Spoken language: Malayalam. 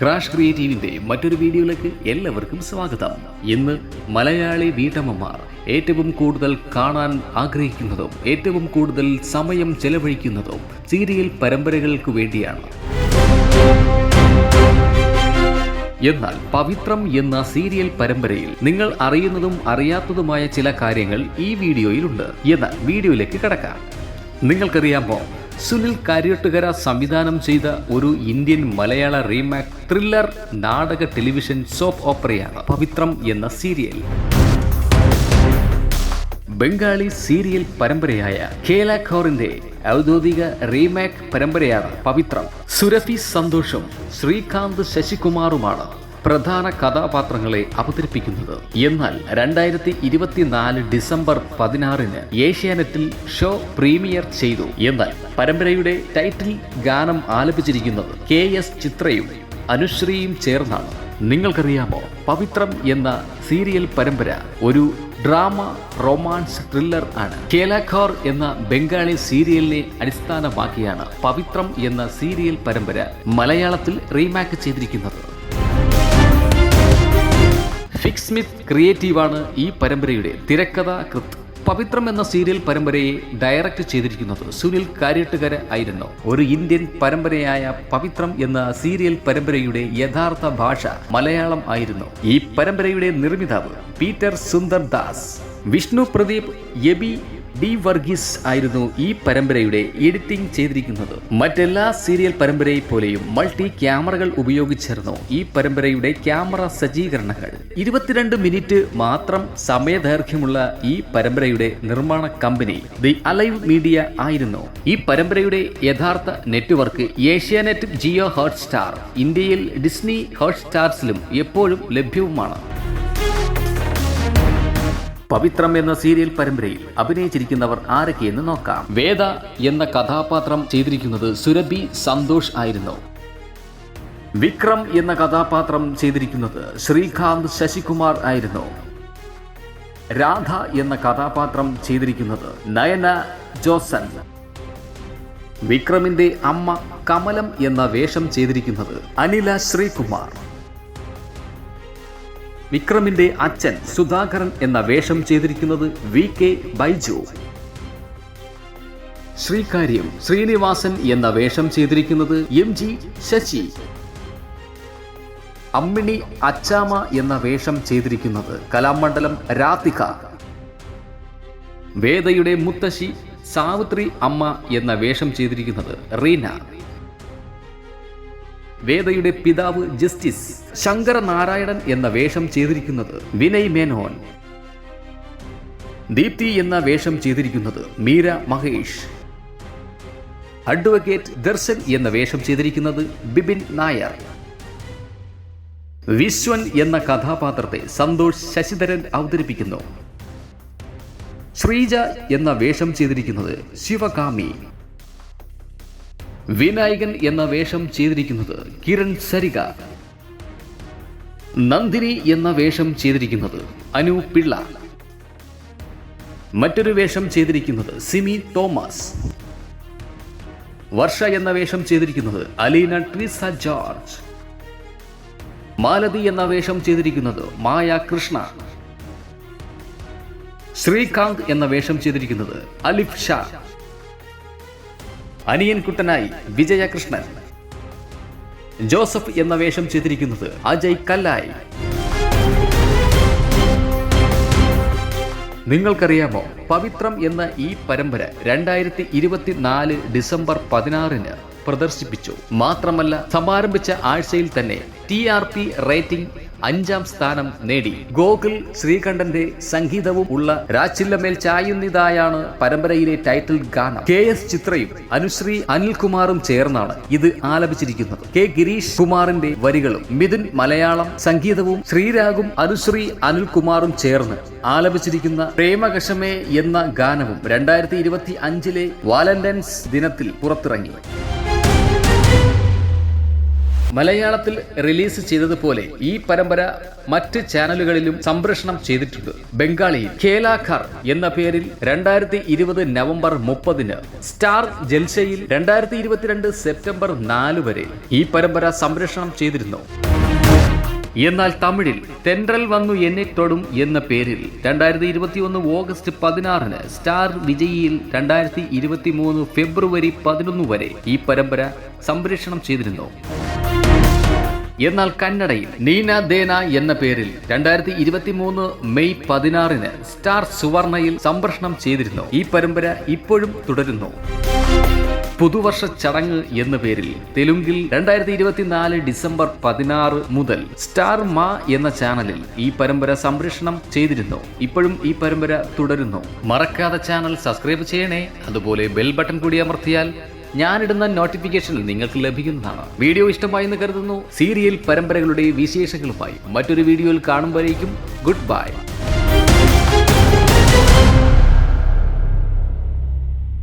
ക്രാഷ് ക്രിയേറ്റീവിന്റെ മറ്റൊരു വീഡിയോയിലേക്ക് എല്ലാവർക്കും സ്വാഗതം. ഇന്ന് മലയാളി വീട്ടമ്മമാർ ഏറ്റവും കൂടുതൽ കാണാൻ ആഗ്രഹിക്കുന്നതും ഏറ്റവും കൂടുതൽ സമയം ചെലവഴിക്കുന്നതും സീരിയൽ പരമ്പരകൾക്ക് വേണ്ടിയാണ്. എന്നാൽ പവിത്രം എന്ന സീരിയൽ പരമ്പരയിൽ നിങ്ങൾ അറിയുന്നതും അറിയാത്തതുമായ ചില കാര്യങ്ങൾ ഈ വീഡിയോയിലുണ്ട്. എന്നാൽ വീഡിയോയിലേക്ക് കടക്കാം. നിങ്ങൾക്കറിയാമോ? സുനിൽ കാര്യട്ടുകര സംവിധാനം ചെയ്ത ഒരു ഇന്ത്യൻ മലയാള റീമാക് ത്രില്ലർ നാടക ടെലിവിഷൻ സോപ്പ് ഓപ്പറയാണ് പവിത്രം എന്ന സീരിയൽ. ബംഗാളി സീരിയൽ പരമ്പരയായ കേല ഖോറിന്റെ ഔദ്യോഗിക റീമാക് പരമ്പരയാണ് പവിത്രം. സുരഫി സന്തോഷും ശ്രീകാന്ത് ശശികുമാറുമാണ് പ്രധാന കഥാപാത്രങ്ങളെ അവതരിപ്പിക്കുന്നത്. എന്നാൽ രണ്ടായിരത്തി ഇരുപത്തിനാല് ഡിസംബർ പതിനാറിന് ഏഷ്യാനെറ്റിൽ ഷോ പ്രീമിയർ ചെയ്തു. എന്നാൽ പരമ്പരയുടെ ടൈറ്റിൽ ഗാനം ആലപിച്ചിരിക്കുന്നത് കെ എസ് ചിത്രയും അനുശ്രീയും ചേർന്നാണ്. നിങ്ങൾക്കറിയാമോ പവിത്രം എന്ന സീരിയൽ പരമ്പര ഒരു ഡ്രാമ റൊമാൻസ് ത്രില്ലർ ആണ്. കേലാഖോർ എന്ന ബംഗാളി സീരിയലിനെ അടിസ്ഥാനമാക്കിയാണ് പവിത്രം എന്ന സീരിയൽ പരമ്പര മലയാളത്തിൽ റീമാക്ക് ചെയ്തിരിക്കുന്നത്. സ്മിത്ത് ക്രിയേറ്റീവാണ് ഈ പരമ്പരയുടെ തിരക്കഥ കൃത്ത് പവിത്രം എന്ന സീരിയൽ പരമ്പരയെ ഡയറക്റ്റ് ചെയ്തിരിക്കുന്നത് സുനിൽ കാര്യട്ടുകര ആയിരുന്നു. ഒരു ഇന്ത്യൻ പരമ്പരയായ പവിത്രം എന്ന സീരിയൽ പരമ്പരയുടെ യഥാർത്ഥ ഭാഷ മലയാളം ആയിരുന്നു. ഈ പരമ്പരയുടെ നിർമ്മിതാവ് പീറ്റർ സുന്ദർ ദാസ് വിഷ്ണു പ്രദീപ് എബി ഡി വർഗീസ് ആയിരുന്നു ഈ പരമ്പരയുടെ എഡിറ്റിംഗ് ചെയ്തിരിക്കുന്നത്. മറ്റെല്ലാ സീരിയൽ പരമ്പരയെ പോലെയും മൾട്ടി ക്യാമറകൾ ഉപയോഗിച്ചിരുന്നു ഈ പരമ്പരയുടെ ക്യാമറ സജ്ജീകരണങ്ങൾ. ഇരുപത്തിരണ്ട് മിനിറ്റ് മാത്രം സമയദൈർഘ്യമുള്ള ഈ പരമ്പരയുടെ നിർമ്മാണ കമ്പനി ദി അലൈവ് മീഡിയ ആയിരുന്നു. ഈ പരമ്പരയുടെ യഥാർത്ഥ നെറ്റ്വർക്ക് ഏഷ്യാനെറ്റ് ജിയോ ഹോട്ട്സ്റ്റാർ ഇന്ത്യയിൽ ഡിസ്നി ഹോട്ട്സ്റ്റാർസിലും എപ്പോഴും ലഭ്യവുമാണ്. പവിത്രം എന്ന സീരിയൽ പരമ്പരയിൽ അഭിനയിച്ചിരിക്കുന്നവർ ആരൊക്കെയെന്ന് നോക്കാം. വേദ എന്ന കഥാപാത്രം ചെയ്തിരിക്കുന്നത് സുരഭി സന്തോഷ് ആയിരുന്നു. വിക്രം എന്ന കഥാപാത്രം ചെയ്തിരിക്കുന്നത് ശ്രീകാന്ത് ശശികുമാർ ആയിരുന്നു. രാധ എന്ന കഥാപാത്രം ചെയ്തിരിക്കുന്നത് നയന ജോസൻ. വിക്രമിന്റെ അമ്മ കമലം എന്ന വേഷം ചെയ്തിരിക്കുന്നത് അനില ശ്രീകുമാർ. വിക്രമിന്റെ അച്ഛൻ സുധാകരൻ എന്ന വേഷം ചെയ്തിരിക്കുന്നത് വി കെ ബൈജു. ശ്രീകാര്യം ശ്രീനിവാസൻ എന്ന വേഷം ചെയ്തിരിക്കുന്നത് എം ജി ശശി. അമ്മിണി അച്ചാമ എന്ന വേഷം ചെയ്തിരിക്കുന്നത് കലാമണ്ഡലം രാധിക. വേദയുടെ മുത്തശ്ശി സാവിത്രി അമ്മ എന്ന വേഷം ചെയ്തിരിക്കുന്നത് റീന. വേദയുടെ പിതാവ് ജസ്റ്റിസ് ശങ്കരനാരായണൻ എന്ന വേഷം ചെയ്തിരിക്കുന്നത് വിനയ് മേനോൻ. ദീപ്തി എന്ന വേഷം ചെയ്തിരിക്കുന്നത് മീര മഹേഷ്. അഡ്വക്കേറ്റ് ദർശൻ എന്ന വേഷം ചെയ്തിരിക്കുന്നത് ബിബിൻ നായർ. വിശ്വൻ എന്ന കഥാപാത്രത്തെ സന്തോഷ് ശശിധരൻ അവതരിപ്പിക്കുന്നു. ശ്രീജ എന്ന വേഷം ചെയ്തിരിക്കുന്നത് ശിവകാമി. വിനായകൻ എന്ന വേഷം ചെയ്തിരിക്കുന്നത് കിരൺ സരിക നന്ദിനി എന്ന വേഷം ചെയ്തിരിക്കുന്നത് അനു പിള്ള. മറ്റൊരു വേഷം ചെയ്തിരിക്കുന്നത് സിമി തോമസ്. വർഷ എന്ന വേഷം ചെയ്തിരിക്കുന്നത് അലീന ട്രിസ ജോർജ്. മാലതി എന്ന വേഷം ചെയ്തിരിക്കുന്നത് മായ കൃഷ്ണ. ശ്രീകാന്ത് എന്ന വേഷം ചെയ്തിരിക്കുന്നത് അലിഫ് ഷാ. അനിയൻ കുട്ടനായി വിജയകൃഷ്ണൻ. ജോസഫ് എന്ന വേഷം ചെയ്തിരിക്കുന്നത് അജയ് കല്ലായി. നിങ്ങൾക്കറിയാമോ പവിത്രം എന്ന ഈ പരമ്പര രണ്ടായിരത്തി ഇരുപത്തിനാല് ഡിസംബർ പതിനാറിന് പ്രദർശിപ്പിച്ചു. മാത്രമല്ല സമാരംഭിച്ച ആഴ്ചയിൽ തന്നെ ടി ആർ പി റേറ്റിംഗ് അഞ്ചാം സ്ഥാനം നേടി. ഗോകുൽ ശ്രീകണ്ഠന്റെ സംഗീതവും ഉള്ള രാച്ചില്ലമേൽ ചായുന്നതായാണ് പരമ്പരയിലെ ടൈറ്റിൽ ഗാനം. കെ എസ് ചിത്രയും അനുശ്രീ അനിൽകുമാറും ചേർന്നാണ് ഇത് ആലപിച്ചിരിക്കുന്നത്. കെ ഗിരീഷ് കുമാറിന്റെ വരികളും മിഥുൻ മലയാളം സംഗീതവും ശ്രീരാഗും അനുശ്രീ അനിൽകുമാറും ചേർന്ന് ആലപിച്ചിരിക്കുന്ന പ്രേമകഷമേ എന്ന ഗാനവും രണ്ടായിരത്തി ഇരുപത്തി അഞ്ചിലെ വാലന്റൈൻസ് ദിനത്തിൽ പുറത്തിറങ്ങി. മലയാളത്തിൽ റിലീസ് ചെയ്തതുപോലെ ഈ പരമ്പര മറ്റ് ചാനലുകളിലും സംപ്രേഷണം ചെയ്തിട്ടുണ്ട്. ബംഗാളിയിൽ ഖേലാഖർ എന്ന പേരിൽ രണ്ടായിരത്തി ഇരുപത് നവംബർ മുപ്പതിന് സ്റ്റാർ ജൽസയിൽ രണ്ടായിരത്തി ഇരുപത്തിരണ്ട് സെപ്റ്റംബർ നാല് വരെ ഈ പരമ്പര സംപ്രേഷണം ചെയ്തിരുന്നു. എന്നാൽ തമിഴിൽ തെൻട്രൽ വന്നു എന്നെ തൊടും എന്ന പേരിൽ രണ്ടായിരത്തി ഇരുപത്തി ഒന്ന് ഓഗസ്റ്റ് പതിനാറിന് സ്റ്റാർ വിജയിയിൽ രണ്ടായിരത്തി ഇരുപത്തി മൂന്ന് ഫെബ്രുവരി പതിനൊന്ന് വരെ ഈ പരമ്പര സംപ്രേഷണം ചെയ്തിരുന്നു. എന്നാൽ കന്നഡയിൽ നീന ദേന എന്ന പേരിൽ രണ്ടായിരത്തി ഇരുപത്തി മൂന്ന് മെയ് പതിനാറിന് സ്റ്റാർ സുവർണയിൽ സംപ്രഷണം ചെയ്തിരുന്നു. ഈ പരമ്പര ഇപ്പോഴും തുടരുന്നു. പുതുവർഷ ചടങ്ങ് എന്ന പേരിൽ തെലുങ്കിൽ രണ്ടായിരത്തി ഇരുപത്തിനാല് ഡിസംബർ പതിനാറ് മുതൽ സ്റ്റാർ മാ എന്ന ചാനലിൽ ഈ പരമ്പര സംപ്രേഷണം ചെയ്തിരുന്നു. ഇപ്പോഴും ഈ പരമ്പര തുടരുന്നു. മറക്കാതെ ചാനൽ സബ്സ്ക്രൈബ് ചെയ്യണേ. അതുപോലെ ബെൽ ബട്ടൺ കൂടി അമർത്തിയാൽ ഞാനിടുന്ന നോട്ടിഫിക്കേഷൻ നിങ്ങൾക്ക് ലഭിക്കുന്നതാണ്. വീഡിയോ ഇഷ്ടമായി എന്ന് കരുതുന്നു. സീരിയൽ പരമ്പരകളുടെ വിശേഷങ്ങളുമായി മറ്റൊരു വീഡിയോയിൽ കാണുമ്പോഴേക്കും ഗുഡ് ബൈ